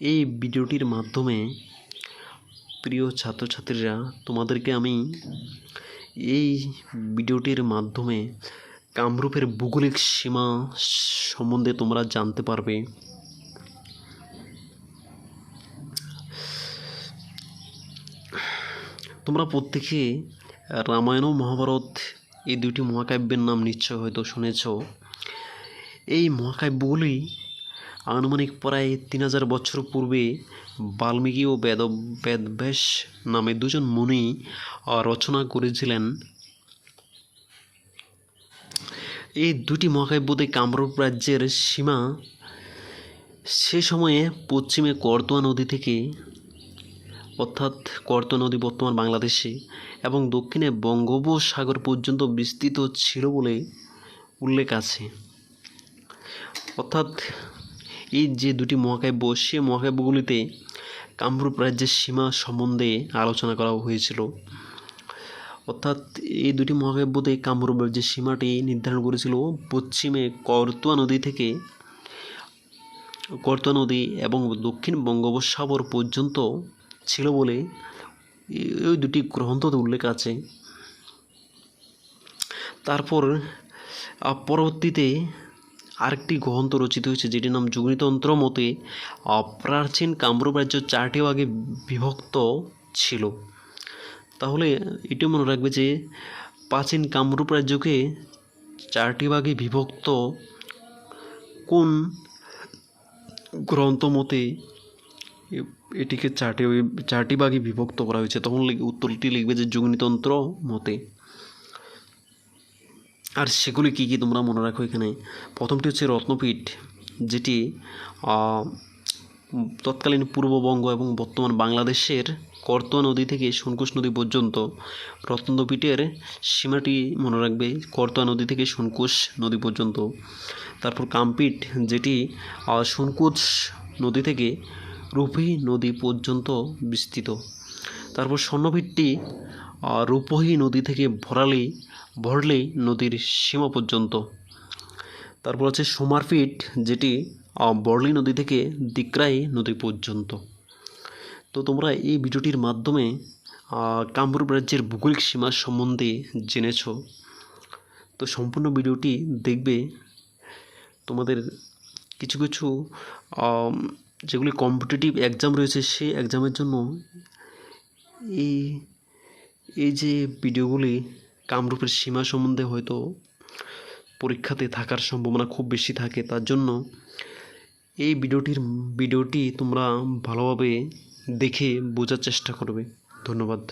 এই ভিডিওটির মাধ্যমে প্রিয় ছাত্রছাত্রীরা, তোমাদেরকে আমি এই ভিডিওটির মাধ্যমে কামরূপের ভৌগোলিক সীমা সম্বন্ধে তোমরা জানতে পারবে। তোমরা প্রত্যেকে রামায়ণ ও মহাভারত এই দুটি মহাকাব্যের নাম নিশ্চয় হয়তো শুনেছ। এই মহাকাব্যগুলি আনুমানিক প্রায় তিন হাজার বছর পূর্বে বাল্মীকি ও বেদ বেদব্যাস নামে দুজন মুনি রচনা করেছিলেন। এই দুটি মহাকাব্যতে কামরূপ রাজ্যের সীমা সে সময়ে পশ্চিমে করতোয়া নদী থেকে, অর্থাৎ করতোয়া নদী বর্তমান বাংলাদেশে এবং দক্ষিণে বঙ্গোপসাগর পর্যন্ত বিস্তৃত ছিল বলে উল্লেখ আছে। অর্থাৎ এই যে দুটি মহাকাব্য সে মহাকাব্যগুলিতে কামরূপ রাজ্যের সীমা সম্বন্ধে আলোচনা করা হয়েছিল। অর্থাৎ এই দুটি মহাকাব্যতে কামরূপ রাজ্যের সীমাটি নির্ধারণ করেছিল পশ্চিমে করতোয়া নদী থেকে করতোয়া নদী এবং দক্ষিণ বঙ্গোপসাগর পর্যন্ত ছিল বলে ওই দুটি গ্রন্থতে উল্লেখ আছে। তারপর পরবর্তীতে আরেকটি গ্রন্থ রচিত হয়েছে, যেটির নাম যুগনিতন্ত্র মতে প্রাচীন কামরূপ রাজ্য চারটি ভাগে বিভক্ত ছিল। তাহলে এটি মনে রাখবে যে প্রাচীন কামরূপ রাজ্যকে চারটি ভাগে বিভক্ত কোন গ্রন্থ মতে এটিকে চারটি চারটি ভাগে বিভক্ত করা হয়েছে? তখন উত্তরটি লিখবে যে যুগনিতন্ত্র মতে। আর সেগুলি কী কী তোমরা মনে রাখো এখানে? প্রথমটি হচ্ছে রত্নপীঠ যেটি তৎকালীন পূর্ববঙ্গ এবং বর্তমান বাংলাদেশের করতোয়া নদী থেকে সোনকুশ নদী পর্যন্ত রত্নপীঠের সীমাটি মনে রাখবে করতোয়া নদী থেকে সোনকুশ নদী পর্যন্ত। তারপর কামপীঠ যেটি আহ, সোনকুশ নদী থেকে রূপী নদী পর্যন্ত বিস্তৃত। তারপর স্বর্ণপীঠটি রূপহী নদী থেকে ভরালি ভরলেই নদীর সীমা পর্যন্ত। তারপর হচ্ছে সোমারপীঠ, যেটি বর্লি নদী থেকে দিকরাই নদী পর্যন্ত। তো তোমরা এই ভিডিওটির মাধ্যমে কামরূপ রাজ্যের ভৌগোলিক সীমা সম্বন্ধে জেনেছ। তো সম্পূর্ণ ভিডিওটি দেখবে, তোমাদের কিছু কিছু যেগুলি কম্পিটিটিভ এক্সাম রয়েছে, সেই এক্সামের জন্য এই এই যে ভিডিওগুলি কামরূপের সীমা সম্বন্ধে হয়তো পরীক্ষাতে থাকার সম্ভাবনা খুব বেশি থাকে, তার জন্য এই ভিডিওটির, ভিডিওটি তোমরা ভালোভাবে দেখে বোঝার চেষ্টা করবে। ধন্যবাদ।